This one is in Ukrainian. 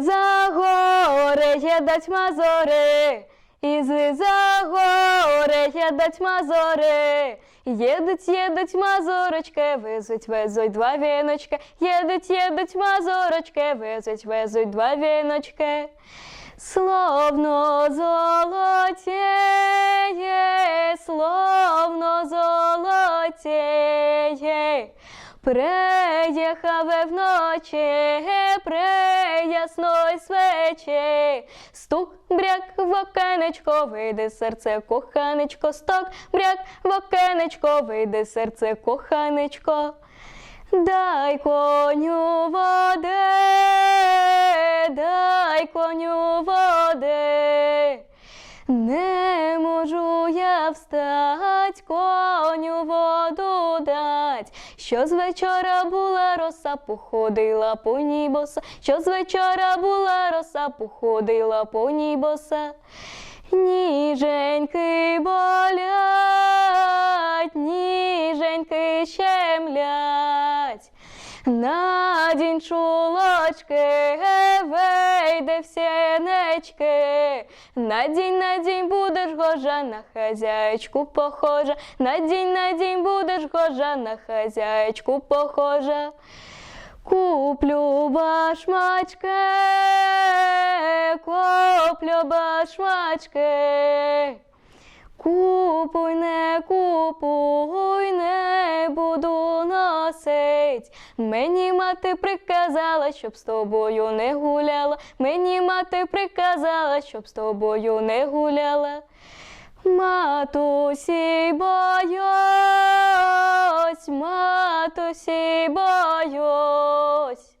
за гори їдать мазори, ізи за гори їдать мазори. Їдуть, їдуть мазурочки, везуть, везуть два віночки. Їдуть, їдуть мазурочки, везуть, везуть два віночки. Словно золотіє, словно золотіє. Приїхав вночі, при ясної свечі, стук бряк в окенечко, вийде серце коханечко, стук бряк в окенечко, вийде серце коханечко. Дай коню води, дай коню води. Не можу я встать, коню воду дать. Що з вечора була роса, походила по ній боса. Що з вечора була роса, походила по ній боса. Ніженьки болять, ніженьки щемлять. Надінь чулочки, вийде в сінечки. Надінь, надінь, будеш гожа, на хазяєчку похожа. Надінь, надінь, будеш гожа, на хазяєчку похожа. Куплю башмачки, куплю башмачки. Купуй, не купуй, носить. Мені мати приказала, щоб з тобою не гуляла. Мені мати приказала, щоб з тобою не гуляла. Матусі боюсь, матусі боюсь.